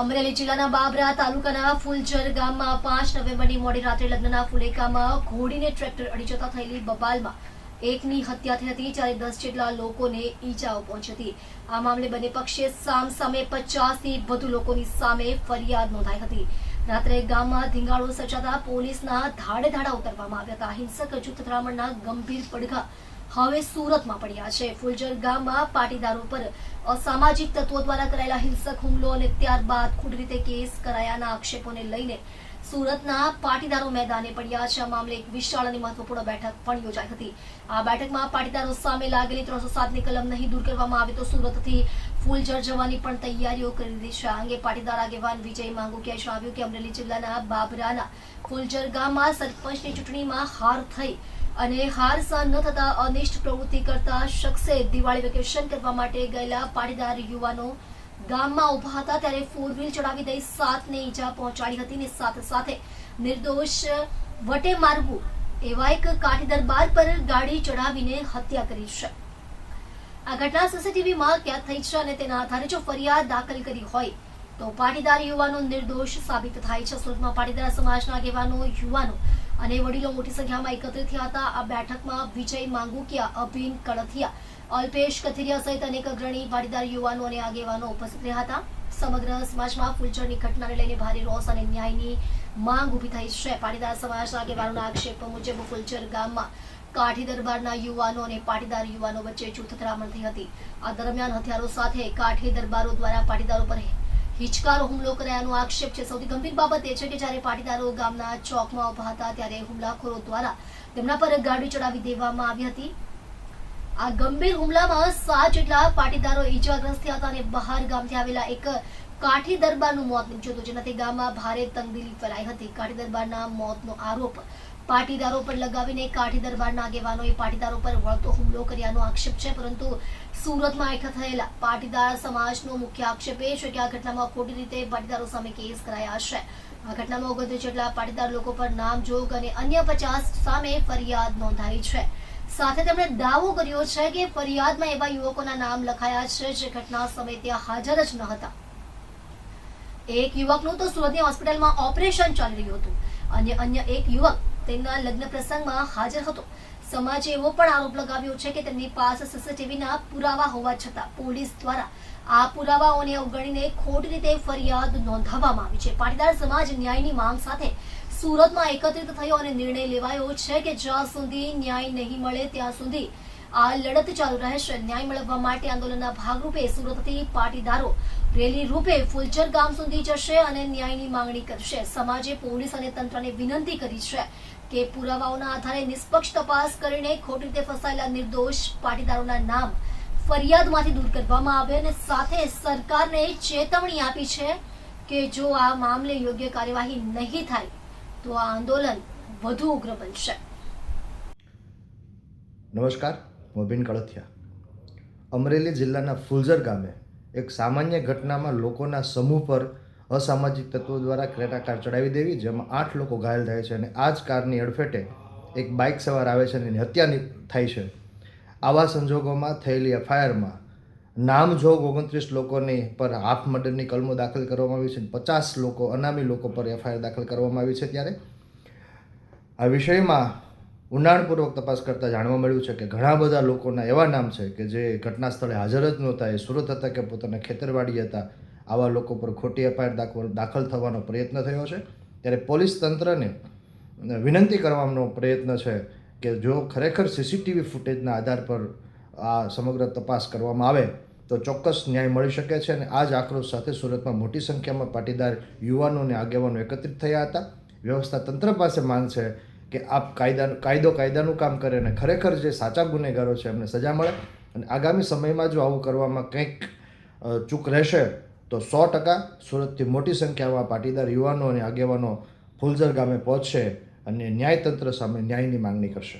અમરેલી જિલ્લાના બાબરા તાલુકાના ફૂલજર ગામમાં પાંચ નવેમ્બરની મોડી રાત્રે લગ્નના ફુલેકામાં ઘોડીને ટ્રેક્ટર અડી જતા થયેલી બબાલમાં એકની હત્યા થઈ હતી, જ્યારે દસ જેટલા લોકોને ઈજાઓ પહોંચી હતી. આ મામલે બંને પક્ષે સામ સામે પચાસથી વધુ લોકોની સામે ફરિયાદ નોંધાઈ હતી. રાત્રે ગામમાં ધીંગાણો સર્જાતા પોલીસના ધાડે ધાડા ઉતરવામાં આવ્યા હતા. હિંસક જૂથ અથડામણના ગંભીર પડઘા હવે સુરતમાં પડ્યા છે. ફુલજર ગામમાં પાટીદારો પર અસામાજિક તત્વો દ્વારા કરાયેલા હિંસક હુમલો અને ત્યારબાદ ખુદ રીતે કેસ કરાયાના આક્ષેપોને લઈને સુરતના પાટીદારો મેદાને પડ્યા છે. આ મામલે એક વિશાળ અને મહત્વપૂર્ણ બેઠક પણ યોજાઈ હતી. આ બેઠકમાં પાટીદારો સામે લાગેલી ત્રણસો સાતની કલમ નહીં દૂર કરવામાં આવે તો સુરતથી ફૂલઝર જવાની પણ તૈયારીઓ કરી દીધી છે. આ અંગે પાટીદાર આગેવાન વિજય માંગુકિયાએ જણાવ્યું કે અમરેલી જિલ્લાના બાબરાના ફૂલજર ગામમાં સરપંચની ચૂંટણીમાં હાર થઈ અને હાર સહન ન થતા અનિષ્ટ પ્રવૃત્તિ કરતા શખ્સે દિવાળી વેકેશન કરવા માટે ગયેલા પાટીદાર યુવાનો ગામમાં ઊભા હતા ત્યારે ફોર વ્હીલ ચડાવી દઈ સાતને ઈજા પહોંચાડી હતી ને સાથે સાથે નિર્દોષ વટે મારવું એવા એક કાઠી બાર પર ગાડી ચડાવીને હત્યા કરી છે. આ ઘટના સીસીટીવીમાં ક્યાં થઈ છે અને તેના આધારે જો ફરિયાદ દાખલ કરી હોય તો પાટીદાર યુવાનો નિર્દોષ સાબિત થાય છે. સુરતમાં પાટીદાર સમાજના આગેવાનો યુવાનો અને વડીલો મોટી સંખ્યામાં એકત્રિત થયા હતા. આ બેઠકમાં વિજય માંગુકિયા, અભિન કળથિયા અલ્પેશ કથિરિયા સહિત અનેક અગ્રણી પાટીદાર યુવાનો અને આગેવાનો ઉપસ્થિત રહ્યા હતા. સમગ્ર સમાજમાં ફૂલચરની ઘટનાને લઈને ભારે રોષ અને ન્યાયની માંગ ઊભી થઈ છે. પાટીદાર સમાજ આગેવાનોના આક્ષેપ મુજબ ફૂલચર ગામમાં કાઠી દરબારના યુવાનો અને પાટીદાર યુવાનો વચ્ચે જૂથ થરામણ થઈ હતી. આ દરમિયાન હથિયારો સાથે કાઠી દરબારો દ્વારા પાટીદારો પર હિચકારો હુમલો કરાયાનો આક્ષેપ છે. સૌથી ગંભીર બાબત એ છે કે જ્યારે પાટીદારો ગામના ચોકમાં ઊભા હતા ત્યારે હુમલાખોરો દ્વારા તેમના પર ગાડી ચડાવી દેવામાં આવી હતી. આ ગંભીર હુમલામાં સાત જેટલા પાટીદારો ઈજાગ્રસ્ત થયા હતા અને બહાર ગામથી આવેલા એક કાઠી દરબારનું મોત નીપજ્યું હતું. જેનાથી ગામમાં ભારે તંગદિલી ફેલાઈ હતી. કાઠી દરબારના મોતનો આરોપ પાટીદારો પર લગાવીને કાઠી દરબારના આગેવાનોએ પાટીદારો પર વળતો હુમલો કર્યાનો આક્ષેપ છે. પરંતુ સુરતમાં એકઠા થયેલા પાટીદાર સમાજનો મુખ્ય આક્ષેપ એ છે કે આ ઘટનામાં ખોટી રીતે પાટીદારો સામે કેસ કરાયા છે. આ ઘટનામાં ઓગણત્રીસ જેટલા પાટીદાર લોકો પર નામજોગ અને અન્ય પચાસ સામે ફરિયાદ નોંધાઈ છે. સાથે તેમણે દાવો કર્યો છે કે ફરિયાદમાં એવા યુવકોના નામ લખાયા છે જે ઘટના સમયે ત્યાં હાજર જ ન હતા. એક યુવકનું તો સુરતની હોસ્પિટલમાં ઓપરેશન ચાલી રહ્યું હતું. અને અન્ય એક યુવક તેમના લગ્ન પ્રસંગમાં હાજર હતો. સમાજે એવો પણ આરોપ લગાવ્યો છે કે તેમની પાસે સીસીટીવીના પુરાવા હોવા છતાં પોલીસ દ્વારા આ પુરાવાઓને અવગણીને ખોટી રીતે ફરિયાદ નોંધાવવામાં આવી છે. પાટીદાર સમાજ ન્યાયની માંગ સાથે સુરતમાં એકત્રિત થયો અને નિર્ણય લેવાયો છે કે જ્યાં સુધી ન્યાય નહીં મળે, ત્યાં સુધી આ લડત ચાલુ રહેશે. ન્યાય મેળવવા માટે આંદોલનના ભાગરૂપે સુરતથી પાટીદારો રેલી રૂપે ફુલચર ગામ સુધી જશે અને ન્યાયની માંગણી કરશે. સમાજે પોલીસ અને તંત્રને વિનંતી કરી છે કે પુરાવાઓના આધારે નિષ્પક્ષ તપાસ કરીને ખોટી રીતે ફસાયેલા નિર્દોષ પાટીદારોના નામ ફરિયાદમાંથી દૂર કરવામાં આવે અને સાથે સરકારને ચેતવણી આપી છે કે જો આ મામલે યોગ્ય કાર્યવાહી નહીં થાય, તો આ આંદોલન વધુ ઉગ્ર બનશે. નમસ્કાર. મોબીન કળથિયા અમરેલી જિલ્લાના ફુલઝર ગામે એક સામાન્ય ઘટનામાં લોકોના સમૂહ પર અસામાજિક તત્વો દ્વારા ક્રેટા કાર ચડાવી દેવી, જેમાં આઠ લોકો ઘાયલ થાય છે અને આ જ કારની અડફેટે એક બાઇક સવાર આવે છે અને એની હત્યા થાય છે. આવા સંજોગોમાં થયેલી એફઆઈઆરમાં નામજોગ ઓગણત્રીસ લોકોની પર હાફ મર્ડરની કલમો દાખલ કરવામાં આવી છે પચાસ લોકો અનામી લોકો પર એફઆઈઆર દાખલ કરવામાં આવી છે ત્યારે. આ વિષયમાં ઊંડાણપૂર્વક તપાસ કરતાં જાણવા મળ્યું છે કે ઘણા બધા લોકોના એવા નામ છે કે જે ઘટના સ્થળે હાજર જ નહોતા, એ સુરત હતા કે પોતાના ખેતરવાડી હતા, આવા લોકો પર ખોટી એફઆઈઆર દાખલ દાખલ થવાનો પ્રયત્ન થયો છે. ત્યારે પોલીસ તંત્રને વિનંતી કરવાનો પ્રયત્ન છે કે જો ખરેખર સીસીટીવી ફૂટેજના આધાર પર આ સમગ્ર તપાસ કરવામાં આવે, તો ચોક્કસ ન્યાય મળી શકે છે અને આ જ આક્રોશ સાથે સુરતમાં મોટી સંખ્યામાં પાટીદાર યુવાનો અને આગેવાનો એકત્રિત થયા હતા. વ્યવસ્થા તંત્ર પાસે માંગ છે કે આપ કાયદા કાયદો કાયદાનું કામ કરે અને ખરેખર જે સાચા ગુનેગારો છે એમને સજા મળે અને આગામી સમયમાં જો આવું કરવામાં કંઈક ચૂક રહેશે, તો સો ટકા સુરતથી મોટી સંખ્યામાં પાટીદાર યુવાનો અને આગેવાનો ફુલઝર ગામે પહોંચશે અને ન્યાયતંત્ર સામે ન્યાયની માંગણી કરશે.